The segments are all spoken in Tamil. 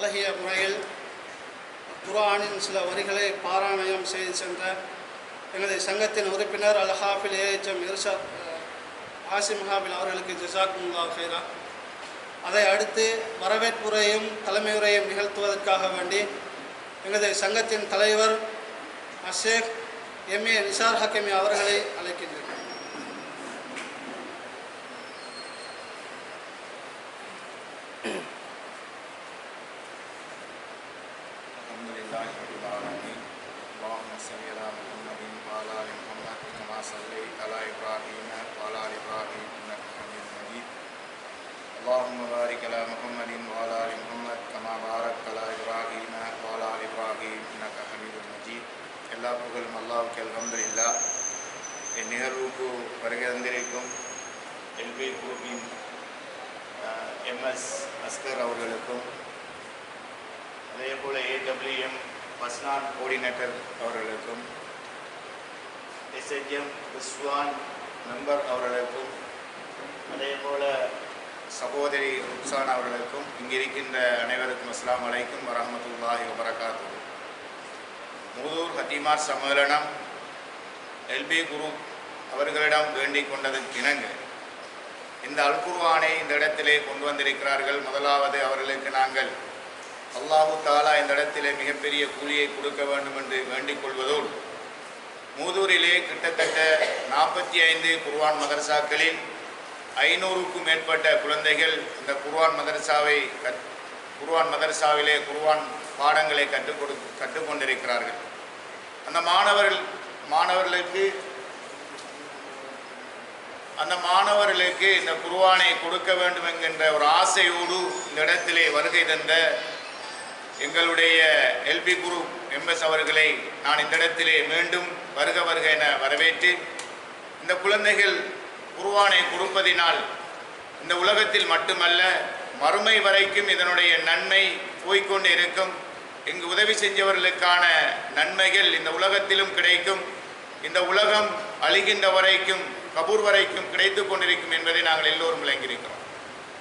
அழகிய முறையில் குரானின் சில வரிகளை பாராயணம் செய்து சென்ற எனது சங்கத்தின் உறுப்பினர் அல் ஹாஃபில் ஏஎச்எம் இர்ஷாத் ஆசிம் ஹாபில் அவர்களுக்கு ஜசாக்குல்லா ஹைரா அதை அடுத்து வரவேற்புரையும் தலைமையுரையும் நிகழ்த்துவதற்காக வேண்டி எனது சங்கத்தின் தலைவர் அஷேக் எம் ஏ நிசார் ஹக்கமி அவர்களை அழைக்கின்றனர் اللهم بارك على محمد وعلى ال محمد كما باركت على ابراهيم وعلى ال ابراهيم انك حميد مجيد எல்லா புகழும் அல்லாவுக்கு அல்ஹம்துலில்லா என் நிகழ்வுக்கு வருகை தந்திருக்கும் எல்பி குரூப்பின் எம்எஸ் அஸ்கர் அவர்களுக்கும் அதே போல் ஏடபிள்யூஎம் பஸ்னான் கோஆர்டினேட்டர் அவர்களுக்கும் எஸ்ஹெச்எம் ரிஸ்வான் மெம்பர் அவர்களுக்கும் அதே போல் சகோதரி ருக்சான் அவர்களுக்கும் இங்கிருக்கின்ற அனைவருக்கும் அஸ்லாம் அலைக்கும் வரமத்துல்லாஹி வபரகாத்து மூதூர் ஹத்தீமா சம்மேளனம் எல்பி குரு அவர்களிடம் வேண்டிக் கொண்டதற்கு இணங்க இந்த அல்குர்வானை இந்த இடத்திலே கொண்டு வந்திருக்கிறார்கள். முதலாவது அவர்களுக்கு நாங்கள் அல்லாஹு தாலா இந்த இடத்திலே மிகப்பெரிய கூலியை கொடுக்க வேண்டும் என்று வேண்டிக் கொள்வதோடு மூதூரிலே கிட்டத்தட்ட நாற்பத்தி ஐந்து குர்வான் மதரசாக்களில் ஐநூறுக்கும் மேற்பட்ட குழந்தைகள் இந்த குர்வான் மதரசாவை கற் குர்வான் மதரசாவிலே குர்வான் பாடங்களை கற்றுக் கொடு கற்றுக்கொண்டிருக்கிறார்கள் அந்த மாணவர்கள் மாணவர்களுக்கு அந்த மாணவர்களுக்கு இந்த குருவானை கொடுக்க வேண்டும் என்கின்ற ஒரு ஆசையோடு இந்த இடத்திலே வருகை தந்த எங்களுடைய எல்பி குரு எம்எஸ் அவர்களை நான் இந்த இடத்திலே மீண்டும் வருக வருக என வரவேற்று இந்த குழந்தைகள் குருவானை கொடுப்பதினால் இந்த உலகத்தில் மட்டுமல்ல மறுமை வரைக்கும் இதனுடைய நன்மை போய்க்கொண்டு இருக்கும். இங்கு உதவி செஞ்சவர்களுக்கான நன்மைகள் இந்த உலகத்திலும் கிடைக்கும். இந்த உலகம் அழிகின்ற வரைக்கும் கபூர் வரைக்கும் கிடைத்து கொண்டிருக்கும் என்பதை நாங்கள் எல்லோரும் விளங்கியிருக்கிறோம்.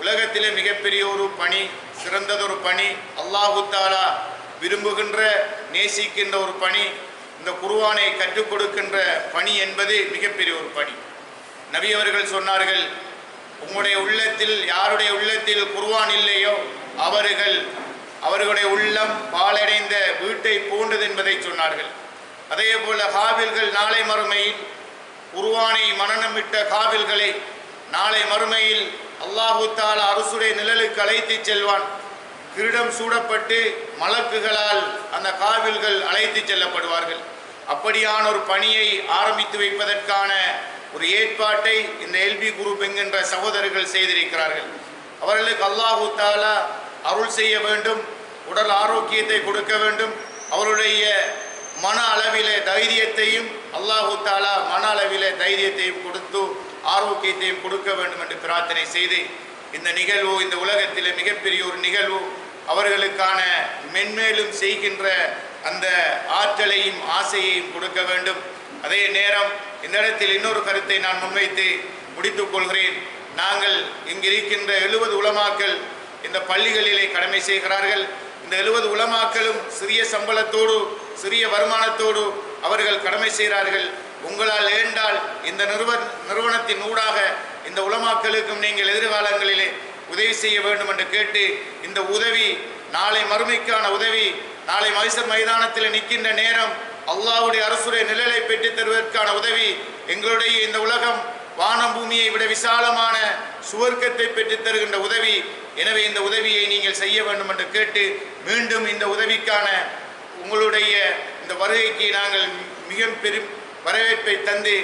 உலகத்திலே மிகப்பெரிய ஒரு பணி சிறந்ததொரு பணி அல்லாஹு தாலா விரும்புகின்ற நேசிக்கின்ற ஒரு பணி இந்த குருவானை கற்றுக் கொடுக்கின்ற பணி என்பது மிகப்பெரிய ஒரு பணி. நபி அவர்கள் சொன்னார்கள் உங்களுடைய உள்ளத்தில் யாருடைய உள்ளத்தில் குருவான் இல்லையோ அவர்கள் அவர்களுடைய உள்ளம் பாலடைந்த வீட்டை போன்றது என்பதை சொன்னார்கள். அதே போல காவில்கள் நாளை மறுமையில் குருவானை மனநமிட்ட காவில்களை நாளை மறுமையில் அல்லாஹு தாலா அரசுடைய நிழலுக்கு அழைத்துச் செல்வான். கிரீடம் சூடப்பட்டு மலக்குகளால் அந்த காவில்கள் அழைத்துச் செல்லப்படுவார்கள். அப்படியான ஒரு பணியை ஆரம்பித்து வைப்பதற்கான ஒரு ஏற்பாட்டை இந்த எல்பி குரூப் என்கின்ற சகோதரர்கள் செய்திருக்கிறார்கள். அவர்களுக்கு அல்லாஹு தாலா அருள் செய்ய வேண்டும் உடல் ஆரோக்கியத்தை கொடுக்க வேண்டும். அவருடைய மன அளவிலே தைரியத்தையும் அல்லாஹு தாலா மன அளவிலே தைரியத்தையும் கொடுத்து ஆரோக்கியத்தையும் கொடுக்க வேண்டும் என்று பிரார்த்தனை செய்து இந்த நிகழ்வு இந்த உலகத்தில் மிகப்பெரிய ஒரு நிகழ்வு. அவர்களுக்கான மென்மேலும் செய்கின்ற அந்த ஆற்றலையும் ஆசையையும் கொடுக்க வேண்டும். அதே நேரம் இந்த இடத்தில் இன்னொரு கருத்தை நான் முன்வைத்து முடித்துக் கொள்கிறேன். நாங்கள் இங்கு இருக்கின்ற எழுபது உலமாக்கள் இந்த பள்ளிகளிலே கடமை செய்கிறார்கள். இந்த எழுபது உலமாக்களும் சிறிய சம்பளத்தோடு சிறிய வருமானத்தோடு அவர்கள் கடமை செய்கிறார்கள். உங்களால் ஏண்டால் இந்த நிறுவ நிறுவனத்தின் ஊடாக இந்த உலமாக்களுக்கும் நீங்கள் எதிர்காலங்களிலே உதவி செய்ய வேண்டும் என்று கேட்டு இந்த உதவி நாளை மறுமைக்கான உதவி நாளை மைசூர் மைதானத்தில் நிற்கின்ற நேரம் அல்லாவுடைய அரசுடைய நிழலை பெற்றுத் தருவதற்கான உதவி எங்களுடைய இந்த உலகம் வானம் பூமியை விட விசாலமான சுவர்க்கத்தை பெற்றுத் தருகின்ற உதவி. எனவே இந்த உதவியை நீங்கள் செய்ய வேண்டும் என்று கேட்டு மீண்டும் இந்த உதவிக்கான உங்களுடைய இந்த வருகைக்கு நாங்கள் மிக பெரும் வரவேற்பை தந்து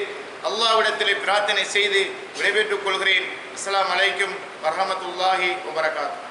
அல்லாவிடத்திலே பிரார்த்தனை செய்து விடைபெற்றுக் கொள்கிறேன். அஸ்ஸலாமு அலைக்கும் வரஹமத்துல்லாஹி வபரகாத்து